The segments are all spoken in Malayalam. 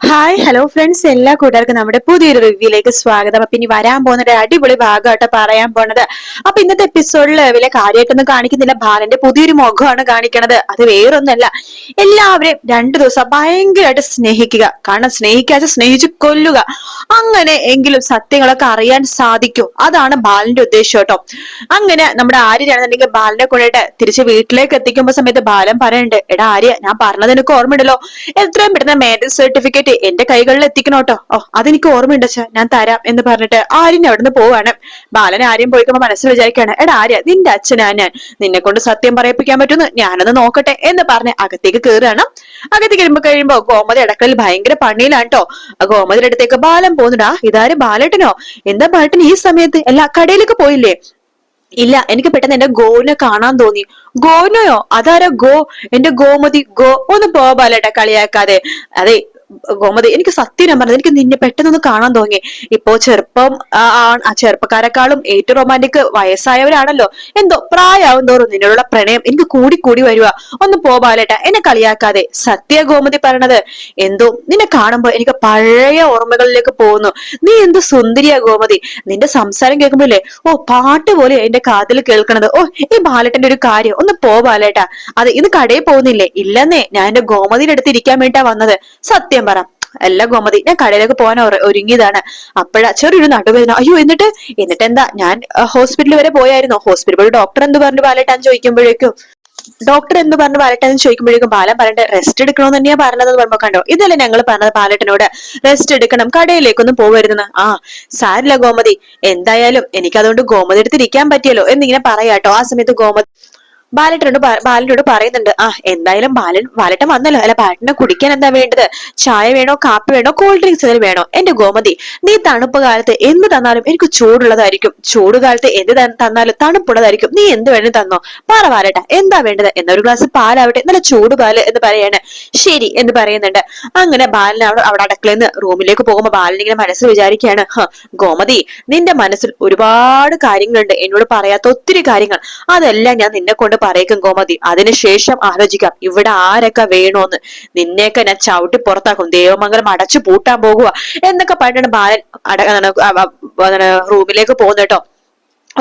ഹായ് ഹലോ ഫ്രണ്ട്സ് എല്ലാ കൂട്ടുകാർക്കും നമ്മുടെ പുതിയൊരു റിവ്യൂയിലേക്ക് സ്വാഗതം. അപ്പൊ ഇനി വരാൻ പോകുന്ന ഒരു അടിപൊളി ഭാഗമായിട്ട് പറയാൻ പോണത്. അപ്പൊ ഇന്നത്തെ എപ്പിസോഡിൽ വലിയ കാര്യമായിട്ടൊന്നും കാണിക്കുന്നില്ല. ബാലന്റെ പുതിയൊരു മുഖമാണ് കാണിക്കണത്. അത് വേറൊന്നല്ല. എല്ലാവരെയും രണ്ടു ദിവസം ഭയങ്കരമായിട്ട് സ്നേഹിക്കുക. കാരണം സ്നേഹിക്കാതെ സ്നേഹിച്ച് കൊല്ലുക. അങ്ങനെ എങ്കിലും സത്യങ്ങളൊക്കെ അറിയാൻ സാധിക്കും. അതാണ് ബാലന്റെ ഉദ്ദേശം കേട്ടോ. അങ്ങനെ നമ്മുടെ ആര്യനാണെന്നുണ്ടെങ്കിൽ ബാലനെ കൊണ്ടിട്ട് തിരിച്ച് വീട്ടിലേക്ക് എത്തിക്കുമ്പോ സമയത്ത് ബാലൻ പറയുന്നുണ്ട് എടാ ആര്യ ഞാൻ പറഞ്ഞത് എനിക്ക് ഓർമ്മയുണ്ടല്ലോ. എത്രയും പെട്ടെന്ന് മാരേജ് സർട്ടിഫിക്കറ്റ് എന്റെ കൈകളിൽ എത്തിക്കണോട്ടോ ഓ അതെനിക്ക് ഓർമ്മയുണ്ട് അച്ഛാ. ഞാൻ തരാം എന്ന് പറഞ്ഞിട്ട് ആര്യൻ അവിടുന്ന് പോവാണ്. ബാലൻ ആര്യം പോയിക്കുമ്പോ മനസ്സിൽ വിചാരിക്കാണ് എടാ ആര്യ നിന്റെ അച്ഛനാ ഞാൻ നിന്നെ കൊണ്ട് സത്യം പറയിപ്പിക്കാൻ പറ്റുന്നു ഞാനൊന്ന് നോക്കട്ടെ എന്ന് പറഞ്ഞ് അകത്തേക്ക് കയറുകയാണ് അകത്തേക്ക് വരുമ്പോ കഴിയുമ്പോ ഗോമതി അടക്കലിൽ ഭയങ്കര പണിയിലാണ് കേട്ടോ. ഗോമതിയുടെ അടുത്തേക്ക് ബാലൻ പോകുന്നുടാ ഇതാര് ബാലേട്ടനോ? എന്താ ബാലേട്ടൻ ഈ സമയത്ത്? എല്ലാ കടയിലേക്ക് പോയില്ലേ? ഇല്ല എനിക്ക് പെട്ടെന്ന് എന്റെ ഗോവിനെ കാണാൻ തോന്നി. ഗോനോയോ അതാരോ ഗോ? എന്റെ ഗോമതി ഗോ ഒന്ന് പോ ബാലേട്ട കളിയാക്കാതെ. അതെ ഗോമതി എനിക്ക് സത്യം ഞാൻ പറഞ്ഞത് എനിക്ക് നിന്നെ പെട്ടെന്നൊന്ന് കാണാൻ തോന്നി ഇപ്പോ ചെറുപ്പം ആ, ചെറുപ്പക്കാരെക്കാളും ഏറ്റവും റൊമാന്റിക് വയസ്സായവരാണല്ലോ. എന്തോ പ്രായമാവും തോറും നിന്നോടുള്ള പ്രണയം എനിക്ക് കൂടി കൂടി വരുക ഒന്ന് പോ ബാലേട്ട എന്നെ കളിയാക്കാതെ. സത്യ ഗോമതി പറയണത്. എന്തോ നിന്നെ കാണുമ്പോ എനിക്ക് പഴയ ഓർമ്മകളിലേക്ക് പോകുന്നു. നീ എന്ത് സുന്ദരിയാ ഗോമതി. നിന്റെ സംസാരം കേൾക്കുമ്പോഴേ ഓ പാട്ട് പോലെ എന്റെ കാതിൽ കേൾക്കണത്. ഓ ഈ ബാലേട്ടന്റെ ഒരു കാര്യം. ഒന്ന് പോ ബാലേട്ടാ. അത് ഇന്ന് കടയിൽ പോകുന്നില്ലേ? ഇല്ലെന്നേ ഞാൻ എന്റെ ഗോമതിയുടെ അടുത്ത് ഇരിക്കാൻ വേണ്ടിട്ടാ വന്നത്. സത്യം പറ. അല്ല ഗോമതി ഞാൻ കടയിലേക്ക് പോകാൻ ഒര- ഒരുങ്ങിയതാണ്. അപ്പോഴാ ചെറിയൊരു നടുവേദന. അയ്യോ എന്നിട്ട് എന്നിട്ട് എന്താ ഞാൻ ഹോസ്പിറ്റലിൽ വരെ പോയായിരുന്നു. ഹോസ്പിറ്റലിൽ ഡോക്ടർ എന്ത് പറഞ്ഞു ബാലേട്ടാന്ന് ചോദിക്കുമ്പോഴേക്കും ഡോക്ടർ എന്ത് പറഞ്ഞു ബാലട്ടൻ ചോദിക്കുമ്പോഴേക്കും ബാലൻ പറഞ്ഞിട്ട് റെസ്റ്റ് എടുക്കണമെന്ന് തന്നെയാ പറഞ്ഞതെന്ന് പറയുമ്പോ കണ്ടോ? ഇതല്ലേ ഞങ്ങൾ പറഞ്ഞത് ബാലട്ടനോട്. റെസ്റ്റ് എടുക്കണം. കടയിലേക്കൊന്നും പോകരുതെന്ന് ആ സാരില്ല ഗോമതി. എന്തായാലും എനിക്ക് അതുകൊണ്ട് ഗോമതി എടുത്തിരിക്കാൻ പറ്റിയല്ലോ. എന്നിങ്ങനെ പറയാട്ടോ. ആ സമയത്ത് ഗോമതി ബാലട്ടനോട് പ- ബാലനോട് പറയുന്നുണ്ട് ആ എന്തായാലും ബാലൻ ബാലട്ടൻ വന്നല്ലോ. അല്ല ബാലറ്റിനെ കുടിക്കാൻ എന്താ വേണ്ടത്? ചായ വേണോ കാപ്പി വേണോ കൂൾ ഡ്രിങ്ക്സ് എന്തെങ്കിലും വേണോ? എന്റെ ഗോമതി നീ തണുപ്പ് കാലത്ത് എന്ത് തന്നാലും എനിക്ക് ചൂടുള്ളതായിരിക്കും. ചൂട് കാലത്ത് എന്ത് തന്നാലും തണുപ്പുള്ളതായിരിക്കും. നീ എന്ത് വേണേ തന്നോ. പറ ബാലട്ട എന്താ വേണ്ടത്? എന്നൊരു ഗ്ലാസ് പാലാവട്ടെ. നല്ല ചൂട് പാൽ എന്ന് പറയാണ്. ശരി എന്ന് പറയുന്നുണ്ട്. അങ്ങനെ ബാലൻ അവിടെ അവിടെ അടക്കളെന്ന് റൂമിലേക്ക് പോകുമ്പോ ബാലൻ ഇങ്ങനെ മനസ്സിൽ വിചാരിക്കുകയാണ് "ഹ, ഗോമതി നിന്റെ മനസ്സിൽ ഒരുപാട് കാര്യങ്ങളുണ്ട്. എന്നോട് പറയാത്ത ഒത്തിരി കാര്യങ്ങൾ. അതെല്ലാം ഞാൻ നിന്നെ കൊണ്ട് പറയിക്കും ഗോമതി. അതിനുശേഷം ആലോചിക്കാം ഇവിടെ ആരൊക്കെ വേണോന്ന്. നിന്നെയൊക്കെ ഞാൻ ചവിട്ടി പുറത്താക്കും. ദേവമംഗലം അടച്ചു പൂട്ടാൻ പോകുക എന്നൊക്കെ പറഞ്ഞിട്ട് ബാലൻ അട റൂമിലേക്ക് പോകുന്നു കേട്ടോ.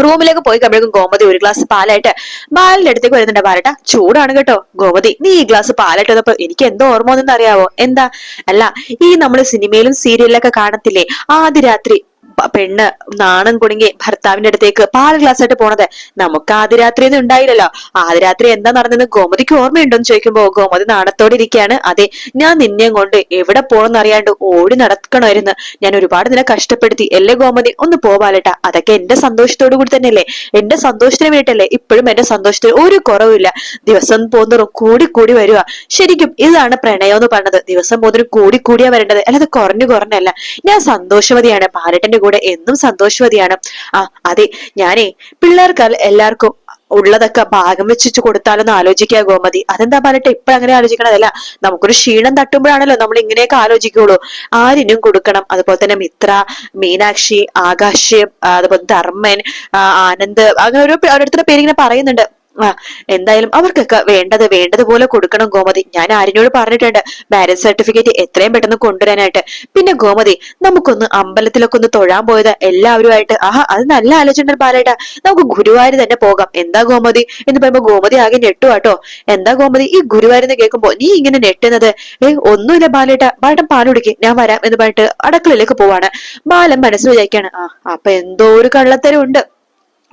റൂമിലേക്ക് പോയി കഴിയുമ്പോഴേക്കും ഗോമതി ഒരു ഗ്ലാസ് പാലായിട്ട് ബാലിന്റെ അടുത്തേക്ക് വരുന്നുണ്ട്. ബാലട്ട ചൂടാണ് കേട്ടോ. ഗോമതി നീ ഈ ഗ്ലാസ് പാലായിട്ട് വന്നപ്പോ എനിക്ക് എന്തോ ഓർമ്മ വന്നെന്ന് അറിയാവോ? എന്താ? അല്ല ഈ നമ്മൾ സിനിമയിലും സീരിയലിലൊക്കെ കാണത്തില്ലേ? ആദ്യ രാത്രി പെണ്ണ് നാണം കുടുങ്ങി ഭർത്താവിന്റെ അടുത്തേക്ക് പാൽ ഗ്ലാസ് ആയിട്ട് പോണത്. നമുക്ക് ആദ്യ രാത്രി ഒന്നും ഉണ്ടായില്ലല്ലോ. ആദ്യ രാത്രി എന്താ നടന്നെന്ന് ഗോമതിക്ക് ഓർമ്മയുണ്ടോന്ന് ചോദിക്കുമ്പോ ഗോമതി നാണത്തോടെ ഇരിക്കുകയാണ്. അതെ ഞാൻ നിന്നെയും കൊണ്ട് എവിടെ പോണെന്ന് അറിയാണ്ട് ഓടി നടക്കണമായിരുന്നു. ഞാൻ ഒരുപാട് നിന്നെ കഷ്ടപ്പെടുത്തി. അല്ലേ ഗോമതി? ഒന്ന് പോവാലട്ടാ. അതൊക്കെ എന്റെ സന്തോഷത്തോടു കൂടി തന്നെയല്ലേ? എന്റെ സന്തോഷത്തിന് വേണ്ടിയിട്ടല്ലേ? ഇപ്പോഴും എന്റെ സന്തോഷത്തിന് ഒരു കുറവില്ല ദിവസം പോകുന്നതും കൂടി കൂടി വരിക ശരിക്കും ഇതാണ് പ്രണയം എന്ന് പറഞ്ഞത്. ദിവസം പോകുന്നതിന് കൂടി കൂടിയാ വരേണ്ടത്. അല്ലാതെ കുറഞ്ഞു കുറഞ്ഞല്ല. ഞാൻ സന്തോഷവതിയാണ്. ബാലട്ടന്റെ കൂടെ എന്നും സന്തോഷവതിയാണ്. ആ അതെ ഞാനേ പിള്ളേർക്ക് എല്ലാവർക്കും ഉള്ളതൊക്കെ ഭാഗം വെച്ചിട്ട് കൊടുത്താലൊന്ന് ആലോചിക്കുക ഗോമതി. അതെന്താ പറഞ്ഞിട്ട് ഇപ്പഴും അങ്ങനെ ആലോചിക്കണതല്ല. നമുക്കൊരു ക്ഷീണം തട്ടുമ്പോഴാണല്ലോ നമ്മൾ ഇങ്ങനെയൊക്കെ ആലോചിക്കുള്ളൂ. ആരിനും കൊടുക്കണം. അതുപോലെ തന്നെ മിത്ര മീനാക്ഷി ആകാശ് അതുപോലെ ധർമ്മൻ ആനന്ദ് അങ്ങനെ ഓരോ ഓരോരുത്തരുടെ പേരിങ്ങനെ പറയുന്നുണ്ട്. എന്തായാലും അവർക്കൊക്കെ വേണ്ടത് വേണ്ടതുപോലെ കൊടുക്കണം ഗോമതി. ഞാൻ ആരിനോട് പറഞ്ഞിട്ടുണ്ട് മാരേജ് സർട്ടിഫിക്കറ്റ് എത്രയും പെട്ടെന്ന് കൊണ്ടുവരാനായിട്ട്. പിന്നെ ഗോമതി നമുക്കൊന്ന് അമ്പലത്തിലൊക്കെ ഒന്ന് തൊഴാൻ പോയത്. എല്ലാവരുമായിട്ട് ആഹാ അത് നല്ല ആലോചന ബാലേട്ടാ. നമുക്ക് ഗുരുവായൂർ തന്നെ പോകാം. എന്താ ഗോമതി? എന്ന് പറയുമ്പോ ഗോമതി ആകെ ഞെട്ടു കേട്ടോ എന്താ ഗോമതി? ഈ ഗുരുവായൂർ എന്ന് കേൾക്കുമ്പോ നീ ഇങ്ങനെ ഞെട്ടുന്നത്? ഏ ഒന്നുമില്ല ബാലേട്ട. ബാലട്ടൻ പാലുടിക്ക് ഞാൻ വരാം എന്ന് പറഞ്ഞിട്ട് അടക്കളയിലേക്ക് പോവാണ്. ബാലൻ മനസ്സിൽ വിചാരിക്കാണ് ആ അപ്പൊ എന്തോ ഒരു കള്ളത്തരം ഉണ്ട്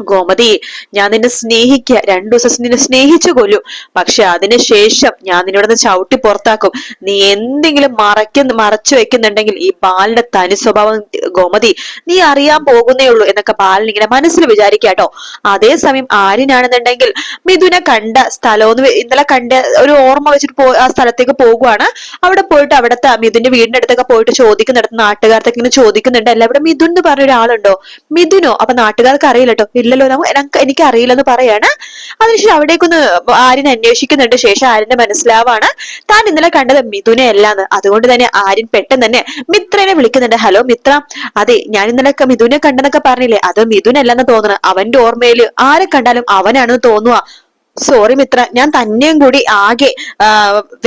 ഗോമതി ഞാൻ നിന്നെ സ്നേഹിക്കുക രണ്ടു ദിവസം നിന്നെ സ്നേഹിച്ചു കൊല്ലും. പക്ഷെ അതിനുശേഷം ഞാൻ നിന്നോട് ചവിട്ടി പുറത്താക്കും. നീ എന്തെങ്കിലും മറയ്ക്കുന്ന മറച്ചു വെക്കുന്നുണ്ടെങ്കിൽ ഈ ബാലിന്റെ തനി സ്വഭാവം ഗോമതി നീ അറിയാൻ പോകുന്നേ ഉള്ളൂ എന്നൊക്കെ ബാലൻ ഇങ്ങനെ മനസ്സിൽ വിചാരിക്കാട്ടോ അതേസമയം ആര്യനാണെന്നുണ്ടെങ്കിൽ മിഥുനെ കണ്ട സ്ഥലം ഇന്നലെ കണ്ട ഒരു ഓർമ്മ വെച്ചിട്ട് പോ ആ സ്ഥലത്തേക്ക് പോകുവാണ്. അവിടെ പോയിട്ട് അവിടുത്തെ മിഥുന്റെ വീടിന്റെ അടുത്തൊക്കെ പോയിട്ട് ചോദിക്കുന്നിടത്ത് നാട്ടുകാർക്കൊക്കെ ഇങ്ങനെ ചോദിക്കുന്നുണ്ട്. അല്ല ഇവിടെ മിഥുൻ എന്ന് പറഞ്ഞ ഒരാളുണ്ടോ? മിഥുനോ? അപ്പൊ നാട്ടുകാർക്ക് അറിയില്ല കേട്ടോ. ഇല്ലല്ലോ നമുക്ക് എനക്ക് അറിയില്ലെന്ന് പറയാണ്. അതിനുശേഷം അവിടേക്കൊന്ന് ആര്യൻ അന്വേഷിക്കുന്നുണ്ട്. ശേഷം ആര്യന്റെ മനസ്സിലാവാണ്. താൻ ഇന്നലെ കണ്ടത് മിഥുനെ അല്ലാന്ന് അതുകൊണ്ട് തന്നെ ആര്യൻ പെട്ടെന്ന് തന്നെ മിത്രനെ വിളിക്കുന്നുണ്ട്. ഹലോ മിത്ര. അതെ ഞാൻ ഇന്നലെ മിഥുനെ കണ്ടെന്നൊക്കെ പറഞ്ഞില്ലേ? അത് മിഥുനല്ലെന്ന് തോന്നുന്നു. അവന്റെ ഓർമ്മയിൽ ആരെ കണ്ടാലും അവനാണെന്ന് തോന്നുക സോറി മിത്ര ഞാൻ തന്നെയും കൂടി ആകെ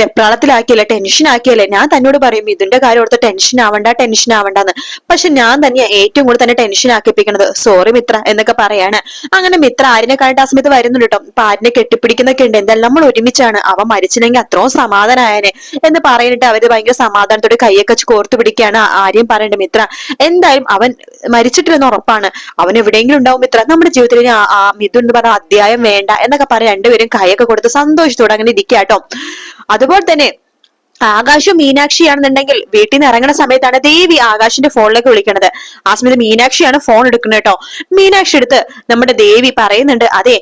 വെപ്രാളത്തിലാക്കിയല്ലേ ടെൻഷൻ ആക്കിയല്ലേ? ഞാൻ തന്നോട് പറയും ഇതിന്റെ കാര്യം ഓർത്ത് ടെൻഷൻ ആവണ്ട ടെൻഷൻ ആവണ്ടെന്ന്. പക്ഷെ ഞാൻ തന്നെ ഏറ്റവും കൂടുതൽ തന്നെ ടെൻഷൻ ആക്കിപ്പിക്കണത്. സോറി മിത്ര എന്നൊക്കെ പറയാണ്. അങ്ങനെ മിത്ര ആരിനെ കണ്ടിട്ട് ആ സമയത്ത് വരുന്നുണ്ട് കേട്ടോ. അപ്പൊ ആരിനെ കെട്ടിപ്പിടിക്കുന്നൊക്കെ ഉണ്ട്. എന്തായാലും നമ്മൾ ഒരുമിച്ചാണ്. അവൻ മരിച്ചില്ലെങ്കിൽ അത്രയും സമാധാനായനെ എന്ന് പറയുന്നിട്ട് അവർ ഭയങ്കര സമാധാനത്തോടെ കൈയൊക്കെ കോർത്തു പിടിക്കുകയാണ് ആരെയും പറയണ്ട മിത്ര. എന്തായാലും അവൻ മരിച്ചിട്ടില്ലെന്ന് ഉറപ്പാണ്. അവൻ എവിടെയെങ്കിലും ഉണ്ടാവും മിത്ര. നമ്മുടെ ജീവിതത്തിൽ ആ മിഥുൻ എന്ന് പറഞ്ഞ അധ്യായം വേണ്ട എന്നൊക്കെ പറയാൻ രണ്ടുപേരും കൈയൊക്കെ കൊടുത്ത് സന്തോഷത്തോടെ അങ്ങനെ ഇരിക്കാട്ടോ അതുപോലെ തന്നെ ആകാശും മീനാക്ഷിയാണെന്നുണ്ടെങ്കിൽ വീട്ടിൽ നിന്ന് ഇറങ്ങുന്ന സമയത്താണ് ദേവി ആകാശിന്റെ ഫോണിലേക്ക് വിളിക്കണത്. ആ സമയത്ത് മീനാക്ഷിയാണ് ഫോൺ എടുക്കുന്നത് കേട്ടോ. മീനാക്ഷി എടുത്ത് നമ്മുടെ ദേവി പറയുന്നുണ്ട് അതെ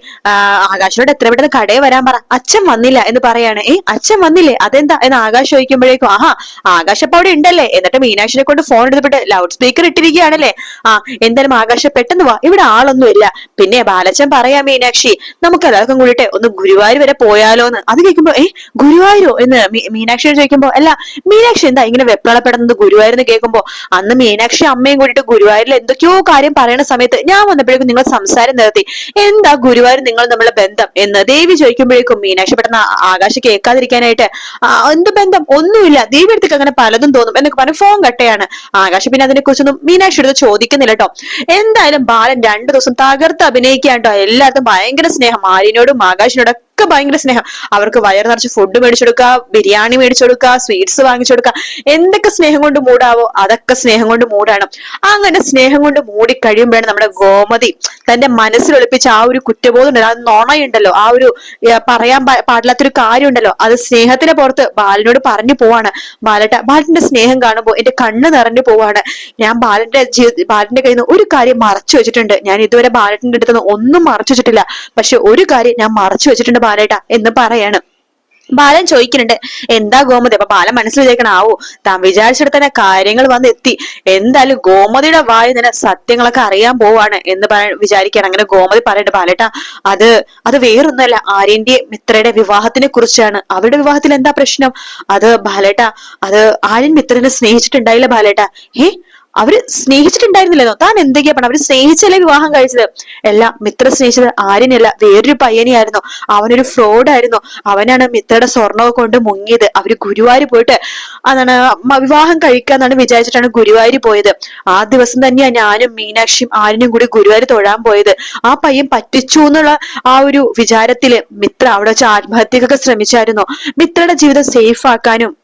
ആകാശിനോട് എത്ര പെട്ടെന്ന് കടയിൽ വരാൻ പറ. അച്ഛൻ വന്നില്ല എന്ന് പറയാണ്. ഏ അച്ഛൻ വന്നില്ലേ? അതെന്താ? എന്ന് ആകാശ് ചോദിക്കുമ്പോഴേക്കും ആഹാ ആകാശ് അപ്പൊ അവിടെ ഉണ്ടല്ലേ? എന്നിട്ട് മീനാക്ഷിനെ കൊണ്ട് ഫോൺ എടുത്തിട്ട് ലൗഡ് സ്പീക്കർ ഇട്ടിരിക്കുകയാണല്ലേ? ആ എന്തായാലും ആകാശ പെട്ടെന്ന് വാ. ഇവിടെ ആളൊന്നും ഇല്ല. പിന്നെ ബാലച്ചൻ പറയാ മീനാക്ഷി നമുക്ക് എല്ലാവർക്കും കൂടിയിട്ട് ഒന്ന് ഗുരുവായൂർ വരെ പോയാലോ എന്ന് അത് കേൾക്കുമ്പോ ഏ ഗുരുവായൂരോ? എന്ന് മീ- മീനാക്ഷിയോട് ചോദിക്കുമ്പോ അല്ല മീനാക്ഷി എന്താ ഇങ്ങനെ വെപ്രാളപ്പെടുന്നത്? ഗുരുവായൂർ എന്ന് കേൾക്കുമ്പോ അന്ന് മീനാക്ഷി അമ്മയും കൂടിയിട്ട് ഗുരുവായൂരിൽ എന്തൊക്കെയോ കാര്യം പറയുന്ന സമയത്ത് ഞാൻ വന്നപ്പോഴേക്കും നിങ്ങൾ സംസാരം നിർത്തി എന്താ ഗുരുവായൂർ നിങ്ങൾ നമ്മളെ ബന്ധം? എന്ന് ദേവി ചോദിക്കുമ്പോഴേക്കും മീനാക്ഷി പെട്ടെന്ന് ആകാശം കേൾക്കാതിരിക്കാനായിട്ട് "ആ, എന്ത് ബന്ധം? ഒന്നുമില്ല. ദേവി അടുത്തേക്ക് അങ്ങനെ പലതും തോന്നും. എന്നൊക്കെ പറഞ്ഞ് ഫോൺ കട്ടയാണ്. ആകാശ് പിന്നെ അതിനെ കുറിച്ചൊന്നും മീനാക്ഷി എടുത്ത് ചോദിക്കുന്നില്ല കേട്ടോ. എന്തായാലും ബാലൻ രണ്ടു ദിവസം തകർത്ത് അഭിനയിക്കാൻ കേട്ടോ. എല്ലാവർക്കും ഭയങ്കര സ്നേഹം. ആര്യനോടും ആകാശിനോടും ഒക്കെ ഭയങ്കര സ്നേഹം. അവർക്ക് വയർ നിറച്ച് ഫുഡ് മേടിച്ചു കൊടുക്കുക ബിരിയാണി മേടിച്ചു കൊടുക്കുക സ്വീറ്റ്സ് വാങ്ങിച്ചു കൊടുക്കുക എന്തൊക്കെ സ്നേഹം കൊണ്ട് മൂടാവോ അതൊക്കെ സ്നേഹം കൊണ്ട് മൂടാണ്. അങ്ങനെ സ്നേഹം കൊണ്ട് മൂടി കഴിയുമ്പോഴാണ് നമ്മുടെ ഗോമതി തന്റെ മനസ്സിൽ ഒളിപ്പിച്ച ആ ഒരു കുറ്റബോധം ഉണ്ടല്ലോ ആ നുണയുണ്ടല്ലോ ആ ഒരു പറയാൻ പാടില്ലാത്തൊരു കാര്യം ഉണ്ടല്ലോ അത് സ്നേഹത്തിന് പുറത്ത് ബാലനോട് പറഞ്ഞു പോവാണ്. ബാലട്ട ബാലന്റെ സ്നേഹം കാണുമ്പോൾ എന്റെ കണ്ണ് നിറഞ്ഞു പോവാണ്. ഞാൻ ബാലന്റെ ജീവി- ബാലന്റെ കയ്യിൽ നിന്ന് ഒരു കാര്യം മറച്ചു വെച്ചിട്ടുണ്ട്. ഞാൻ ഇതുവരെ ബാലറ്റിന്റെ അടുത്ത് ഒന്നും മറച്ചു വെച്ചിട്ടില്ല. പക്ഷെ ഒരു കാര്യം ഞാൻ മറച്ചു വെച്ചിട്ടുണ്ട് ബാലേട്ട എന്ന് പറയാണ്. ബാലൻ ചോദിക്കുന്നുണ്ട് എന്താ ഗോമതി? അപ്പൊ ബാലൻ മനസ്സിൽ വിചാരിക്കണം ആവോ താൻ വിചാരിച്ചിടത്ത് തന്നെ കാര്യങ്ങൾ വന്ന് എത്തി എന്തായാലും ഗോമതിയുടെ വായു തന്നെ സത്യങ്ങളൊക്കെ അറിയാൻ പോവാണ് എന്ന് പറ- വിചാരിക്കുകയാണ്. അങ്ങനെ ഗോമതി പറയട്ടെ ബാലേട്ട അത് അത് വേറൊന്നുമല്ല. ആര്യന്റെ മിത്രയുടെ വിവാഹത്തിനെ കുറിച്ചാണ്. അവരുടെ വിവാഹത്തിൽ എന്താ പ്രശ്നം? അത് ബാലേട്ട അത് ആര്യൻ മിത്രനെ സ്നേഹിച്ചിട്ടുണ്ടായില്ല ബാലേട്ട. ഏ അവർ സ്നേഹിച്ചിട്ടുണ്ടായിരുന്നില്ലെന്നോ താൻ എന്തൊക്കെയാ പണം അവർ സ്നേഹിച്ചല്ലേ വിവാഹം കഴിച്ചത്? അല്ല മിത്ര സ്നേഹിച്ചത് ആര്യനല്ല. വേറൊരു പയ്യനെയായിരുന്നു. അവനൊരു ഫ്രോഡ് ആയിരുന്നു. അവനാണ് മിത്രയുടെ സ്വർണമൊക്കെ കൊണ്ട് മുങ്ങിയത്. അവർ ഗുരുവായൂർ പോയിട്ട് അതാണ് വിവാഹം കഴിക്കാന്നാണ് വിചാരിച്ചിട്ടാണ് ഗുരുവായൂർ പോയത്. ആ ദിവസം തന്നെയാ ഞാനും മീനാക്ഷിയും ആര്യനും കൂടി ഗുരുവായൂർ തൊഴാൻ പോയത്. ആ പയ്യൻ പറ്റിച്ചു എന്നുള്ള ആ ഒരു വിചാരത്തിൽ മിത്ര അവിടെ വെച്ച് ആത്മഹത്യക്കൊക്കെ ശ്രമിച്ചായിരുന്നു. മിത്രയുടെ ജീവിതം സേഫ് ആക്കാനും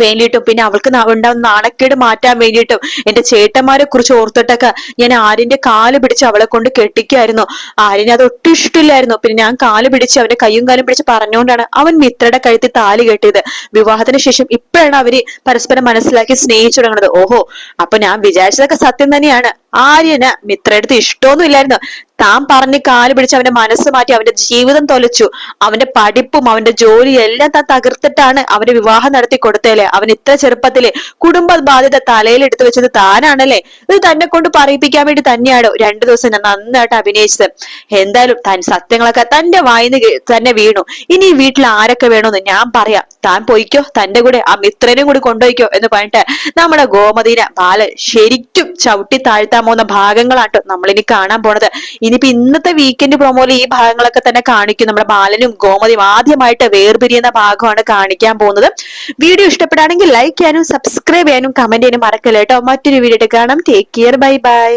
വേണ്ടിയിട്ടും പിന്നെ അവൾക്ക് ഉണ്ടാവുന്ന നാണക്കേട് മാറ്റാൻ വേണ്ടിയിട്ടും എന്റെ ചേട്ടന്മാരെ കുറിച്ച് ഓർത്തിട്ടൊക്കെ ഞാൻ ആര്യന്റെ കാൽ പിടിച്ച് അവളെ കൊണ്ട് കെട്ടിക്കായിരുന്നു ആര്യന് അത് ഒട്ടും ഇഷ്ടമില്ലായിരുന്നു പിന്നെ ഞാൻ കാൽ പിടിച്ച് അവന്റെ കയ്യും കാലും പിടിച്ച് പറഞ്ഞുകൊണ്ടാണ് അവൻ മിത്രയുടെ കഴുത്തിൽ താലി കെട്ടിയത്. വിവാഹത്തിന് ശേഷം ഇപ്പോഴാണ് അവർ പരസ്പരം മനസ്സിലാക്കി സ്നേഹിച്ചു തുടങ്ങുന്നത്. ഓഹോ അപ്പൊ ഞാൻ വിചാരിച്ചതൊക്കെ സത്യം തന്നെയാണ്. ആര്യന് മിത്രയുടെ അടുത്ത് ഇഷ്ടമൊന്നും ഇല്ലായിരുന്നു. താൻ പറഞ്ഞ് കാൽ പിടിച്ച് അവന്റെ മനസ്സ് മാറ്റി അവന്റെ ജീവിതം തൊലച്ചു. അവന്റെ പഠിപ്പും അവന്റെ ജോലിയും എല്ലാം താൻ തകർത്തിട്ടാണ് അവന്റെ വിവാഹം നടത്തി കൊടുത്തേലെ അവൻ ഇത്ര ചെറുപ്പത്തിലെ കുടുംബ ബാധ്യത തലയിൽ എടുത്തു വെച്ചത് താനാണല്ലേ? ഇത് തന്നെ കൊണ്ട് പറയിപ്പിക്കാൻ വേണ്ടി തന്നെയാണ് രണ്ടു ദിവസം ഞാൻ നന്നായിട്ട് അഭിനയിച്ചത്. എന്തായാലും താൻ സത്യങ്ങളൊക്കെ തന്റെ വായിന്ന് തന്നെ വീണു. ഇനി ഈ വീട്ടിൽ ആരൊക്കെ വേണമെന്ന് ഞാൻ പറയാം. താൻ പോയിക്കോ തന്റെ കൂടെ ആ മിത്രനും കൂടി കൊണ്ടുപോയിക്കോ എന്ന് പറഞ്ഞിട്ട് നമ്മുടെ ഗോമതീനെ ബാലൻ ശരിക്കും ചവിട്ടി താഴ്ത്താൻ പോകുന്ന ഭാഗങ്ങളാട്ടോ നമ്മളിനി കാണാൻ പോണത്. ഇനിയിപ്പോ ഇന്നത്തെ വീക്കെൻഡ് പ്രൊമോയിൽ ഈ ഭാഗങ്ങളൊക്കെ തന്നെ കാണിക്കും. നമ്മുടെ ബാലനും ഗോമതിയും ആദ്യമായിട്ട് വേർപിരിയുന്ന ഭാഗമാണ് കാണിക്കാൻ പോകുന്നത്. വീഡിയോ ഇഷ്ടപ്പെടുകയാണെങ്കിൽ ലൈക്ക് ചെയ്യാനും സബ്സ്ക്രൈബ് ചെയ്യാനും കമന്റ് ചെയ്യാനും മറക്കല്ലേട്ടോ മറ്റൊരു വീഡിയോ കാണാം. Take care bye bye